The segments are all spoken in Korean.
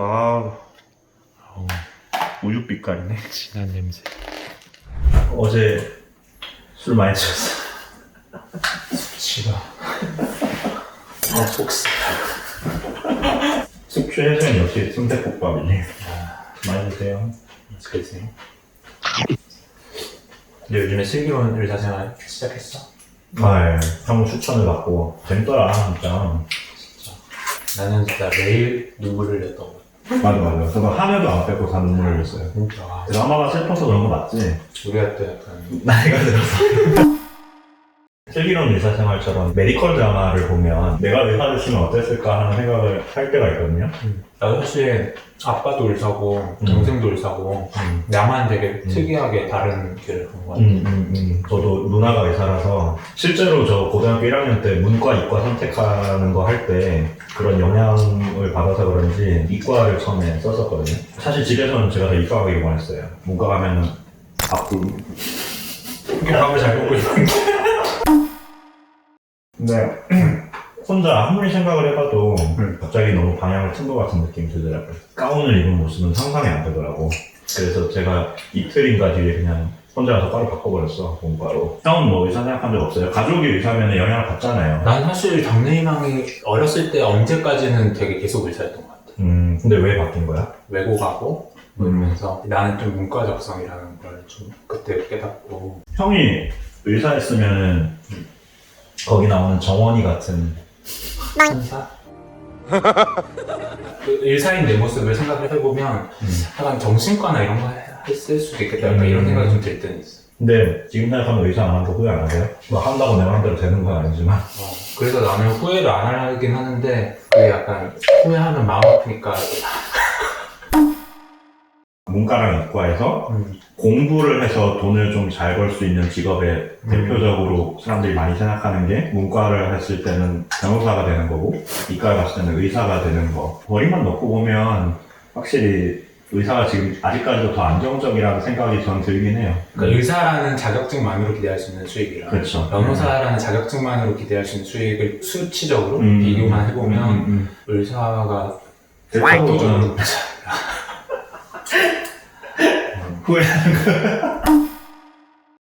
아 어우, 우유 빛깔이네. 진한 냄새. 어제 술 많이 드셨어. 치가. 아, 속쓰. 숙취 해소는 역시 순대국밥이니. 아, 많이 드세요. 그러세요. 근데 요즘에 슬기로운 의사 생활 시작했어? 아, 예. 형 추천을 받고 재밌더라 진짜. 나는 진짜 매일 눈물을 흘렸던 거. 맞아 맞아. 저도 한 해도 안 빼고 다 눈물 흘렸어요. 진짜. 드라마가 슬퍼서 그런 거 맞지? 우리가 또 약간 나이가 들어서. 슬기로운 의사생활처럼 메디컬 드라마를 보면 내가 의사였으면 어땠을까 하는 생각을 할 때가 있거든요. 나도 사실 아빠도 의사고 동생도 의사고 음. 나만 되게 음. 특이하게 다른 길을 본것 같아. 음, 음, 음. 저도 누나가 의사라서 실제로 저 고등학교 1학년 때 문과, 이과 선택하는 거 할 때 그런 영향을 받아서 그런지 이과를 처음에 썼었거든요. 사실 집에서는 제가 다 이과 가기를 원했어요. 문과 가면은 아프. 밥을 잘 먹고 있는데. 근데 혼자 아무리 생각을 해봐도 음. 갑자기 너무 방향을 튼 것 같은 느낌이 들더라고요. 가운을 입은 모습은 상상이 안 되더라고. 그래서 제가 이틀인가 뒤에 그냥 혼자 가서 과를 바꿔버렸어, 문과로. 형은 뭐 의사 생각한 적 없어요? 가족이 의사면 영향을 받잖아요. 난 사실 장래희망이 어렸을 때 언제까지는 되게 계속 의사였던 것 같아. 음, 근데 왜 바뀐 거야? 외고 가고 뭐 이러면서 나는 좀 문과 적성이라는 걸 좀 그때 깨닫고 형이 의사였으면은 거기 나오는 정원이 같은 천사? 그 의사인 내 모습을 생각을 해보면 음. 약간 정신과나 이런 거 했을 수도 있겠다 약간 이런 음. 생각이 좀 들 때는 있어 근데 지금 생각하면 의사 안한거 후회 안 하세요? 뭐 한다고 내 마음대로 되는 건 아니지만 어, 그래서 나는 후회를 안 하긴 하는데 그게 약간 후회하면 마음 아프니까 문과랑 이과에서 음, 공부를 해서 돈을 좀 잘 벌 수 있는 직업에 음. 대표적으로 사람들이 많이 생각하는 게 문과를 했을 때는 변호사가 되는 거고 이과에 갔을 때는 의사가 되는 거 머리만 넣고 보면 확실히 의사가 지금 아직까지도 더 안정적이라는 생각이 전 들긴 해요 그러니까 의사라는 자격증만으로 기대할 수 있는 수익이랑 그렇죠 변호사라는 자격증만으로 기대할 수 있는 수익을 수치적으로 음. 비교만 해보면 음, 음, 의사가 음. 압도적으로 후회하는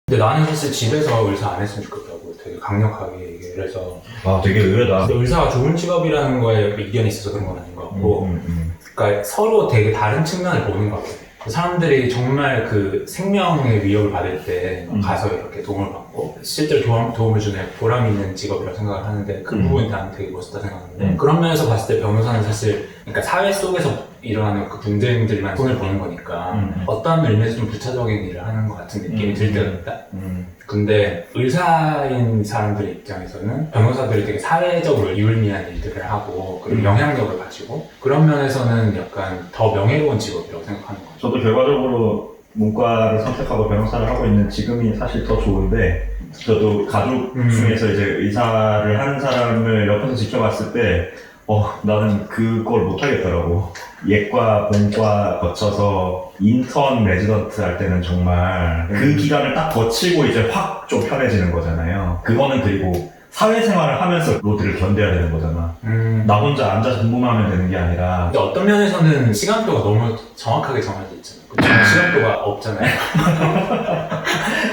근데 나는 사실 집에서 의사 안 했으면 좋겠다고 되게 강력하게 얘기를 해서 아 되게 의외다 근데 의사가 좋은 직업이라는 거에 이견이 있어서 그런 건 아닌 것 같고 음, 음, 그러니까 서로 되게 다른 측면을 보는 것 같아요 사람들이 정말 그 생명의 위협을 받을 때 음. 가서 이렇게 도움을 받고 실제로 도움, 도움을 주는 보람 있는 직업이라고 생각을 하는데 그 음. 부분이 나는 되게 멋있다 생각하는데 음. 그런 면에서 봤을 때 변호사는 사실 그러니까 사회 속에서 일어나는 그 분쟁들만 손을 보는 거니까 음. 어떤 의미에서 좀 부차적인 일을 하는 것 같은 느낌이 음. 들 때가 있다 음. 근데 의사인 사람들 입장에서는 변호사들이 되게 사회적으로 유의미한 일들을 하고 그리고 음. 영향력을 가지고 그런 면에서는 약간 더 명예로운 직업이라고 생각하는 거죠. 저도 결과적으로 문과를 선택하고 변호사를 하고 있는 지금이 사실 더 좋은데 저도 가족 음. 중에서 이제 의사를 하는 사람을 옆에서 지켜봤을 때 어, 나는 그걸 못하겠더라고. 예과, 본과 거쳐서 인턴 레지던트 할 때는 정말 그 음. 기간을 딱 거치고 이제 확 좀 편해지는 거잖아요. 그거는 그리고 사회생활을 하면서 로드를 견뎌야 되는 거잖아. 음. 나 혼자 앉아서 공부만 하면 되는 게 아니라 근데 어떤 면에서는 시간표가 너무 정확하게 정해져 있잖아요. 그쵸? 시간표가 없잖아요.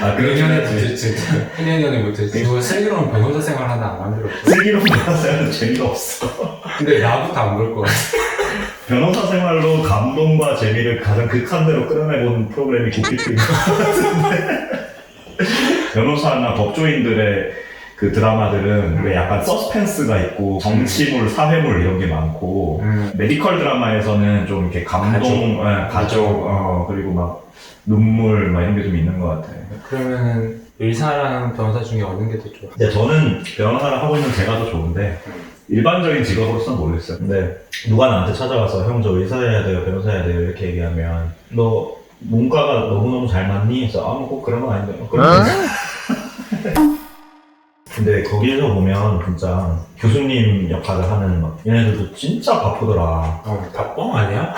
아, 1년에 그렇지. 붙을지, 1년에 붙을지. 이거 슬기로운 변호사 생활 하나 안 만들었고. 슬기로운 변호사는 재미가 없어. 근데 나부터 안 그럴 것 같아. 변호사 생활로 감동과 재미를 가장 극한대로 끌어내본 프로그램이 국기팀인 것 같은데. 변호사나 법조인들의 그 드라마들은 왜 약간 서스펜스가 있고 정치물, 사회물 이런 게 많고 음. 메디컬 드라마에서는 좀 이렇게 감동, 가족. 예, 가족, 어, 그리고 막 눈물 막 이런 게 좀 있는 것 같아요. 그러면은 의사랑 변호사 중에 어느 게 더 좋아? 근데 저는 변호사를 하고 있는 제가 더 좋은데 일반적인 직업으로서는 모르겠어요. 근데 누가 나한테 찾아와서 형 저 의사해야 돼요, 변호사해야 돼요 이렇게 얘기하면 너 문과가 너무너무 잘 맞니? 그래서 아뭐 꼭 그런 건 아닌데 뭐 그런 거 근데 거기에서 보면 진짜 교수님 역할을 하는 막 얘네들도 진짜 바쁘더라. 어, 다뻥 아니야?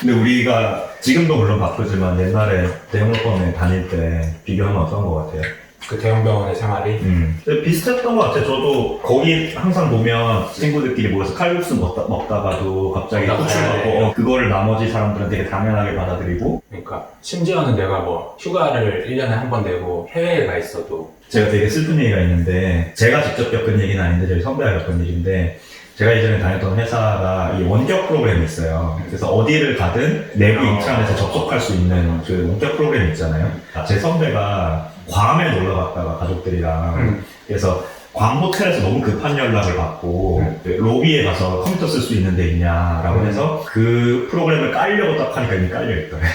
근데 우리가 지금도 물론 바쁘지만 옛날에 대형병원에 다닐 때 비교하면 어떤 것 같아요? 그 대형 병원의 생활이 음. 근데 비슷했던 것 같아요. 저도 거기 항상 보면 친구들끼리 모여서 칼국수 먹다, 먹다가도 갑자기 먹다가 후추 가야 먹고 돼요. 어, 그거를 나머지 사람들은 되게 당연하게 받아들이고 그러니까 심지어는 내가 뭐 휴가를 1년에 한 번 내고 해외에 가 있어도 제가 되게 슬픈 얘기가 있는데 제가 직접 겪은 얘기는 아닌데 저희 선배가 겪은 일인데 제가 예전에 다녔던 회사가 이 원격 프로그램이 있어요. 그래서 어디를 가든 내부 어. 인트라넷에 접속할 수 있는 그 원격 프로그램이 있잖아요. 제 선배가 괌에 놀러 갔다가 가족들이랑 음. 그래서 괌 호텔에서 너무 급한 연락을 받고 음. 그 로비에 가서 컴퓨터 쓸 수 있는 데 있냐라고 음. 해서 그 프로그램을 깔려고 딱 하니까 이미 깔려 있더래.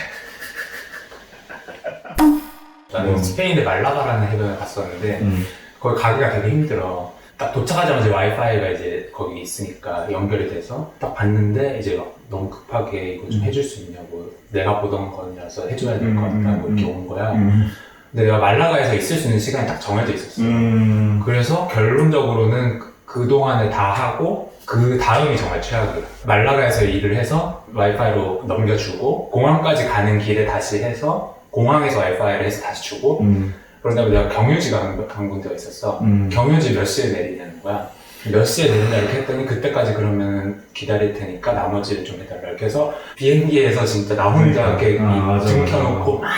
나는 음. 스페인의 말라가라는 해변에 갔었는데 음. 거기 가기가 되게 힘들어. 딱 도착하자마자 와이파이가 이제 거기 있으니까 연결이 돼서 딱 봤는데 이제 막 너무 급하게 이거 좀 음. 해줄 수 있냐고 내가 보던 거라서 해줘야 될것 음, 같다고 음, 이렇게 음. 온 거야. 음. 근데 내가 말라가에서 있을 수 있는 시간이 딱 정해져 있었어. 음. 그래서 결론적으로는 그 동안에 다 하고 그 다음이 정말 최악이야. 말라가에서 일을 해서 와이파이로 넘겨주고 공항까지 가는 길에 다시 해서 공항에서 와이파이를 해서 다시 주고 음. 그런 다음에 내가 경유지가 간, 간 군데가 있었어. 음. 경유지 몇 시에 내리냐는 거야. 몇 시에 내린다 이렇게 했더니 그때까지 그러면 기다릴 테니까 나머지를 좀 해달라 이렇게 해서 비행기에서 진짜 나 혼자 그러니까. 이렇게 아, 맞아, 등 맞아. 켜놓고 막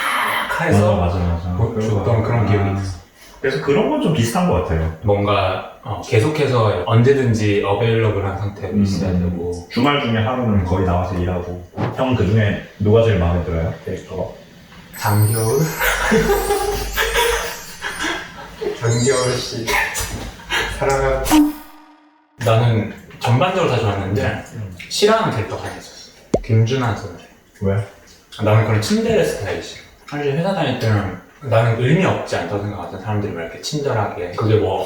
맞아 해서 맞아 맞아. 뭐 줬던 그런 기억이 있어. 그래서 그런 건 좀 비슷한 것 같아요. 뭔가 어, 계속해서 언제든지 어베일러블한 상태로 음. 있어야 되고 주말 중에 하루는 거의 나와서 일하고. 형 그 중에 누가 제일 마음에 들어요? 캐릭터가? 장겨울 장겨울 씨. 사랑한 나는 전반적으로 다 좋았는데 싫어하는 캐릭터가 하나 있었어. 김준환 선생 왜? 나는 그런 침대레 스타일이 싫어 사실 회사 다닐 때는 나는 의미 없지 않다고 생각하던 사람들이 왜 이렇게 친절하게. 그게 뭐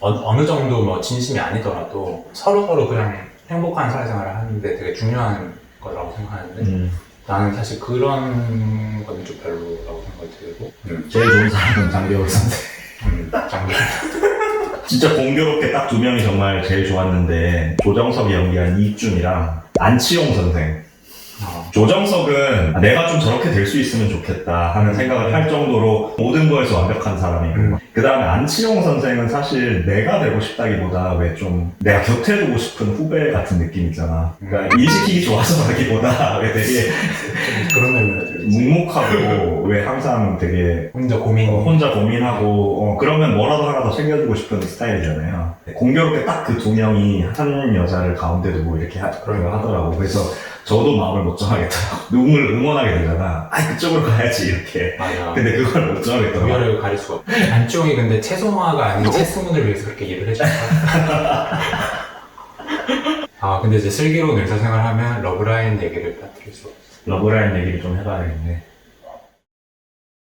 어, 느 정도 뭐 진심이 아니더라도 서로 서로 그냥 행복한 사회생활을 하는데 되게 중요한 거라고 생각하는데 음. 나는 사실 그런 거는 좀 별로라고 생각이 들고. 음, 제일 좋은 사람은 장겨울 선생. 음, 장기 진짜 공교롭게 딱 두 명이 정말 제일 좋았는데 조정석이 연기한 이익준이랑 안치홍 선생. 어, 조정석은 내가 좀 저렇게 될 수 있으면 좋겠다 하는 생각을 할 정도로 모든 거에서 완벽한 사람이고 음. 그 다음에 안치홍 선생은 사실 내가 되고 싶다기보다 왜 좀 내가 곁에 두고 싶은 후배 같은 느낌 있잖아 그러니까 일시키기 좋아서 하기보다 왜 되게 그런 들지 묵묵하고 왜 항상 되게 혼자 고민 어, 혼자 고민하고 어, 그러면 뭐라도 하나 더 챙겨주고 싶은 스타일이잖아요. 공교롭게 딱 그 두 명이 한 여자를 가운데 두고 이렇게 하, 그런 걸 하더라고. 그래서 저도 마음을 못 정하겠더라고. 누군가를 응원하게 되잖아. 아 그쪽으로 가야지 이렇게. 맞아 근데 그걸 못 정하겠더라고. 우열을 가릴 수가 없어 안쪽이 근데 채송화가 아닌 채수문을 위해서 그렇게 일을 해준다 아 근데 이제 슬기로운 의사생활 하면 러브라인 얘기를 빠뜨릴 수 없어 러브라인 얘기를 좀 해봐야겠네.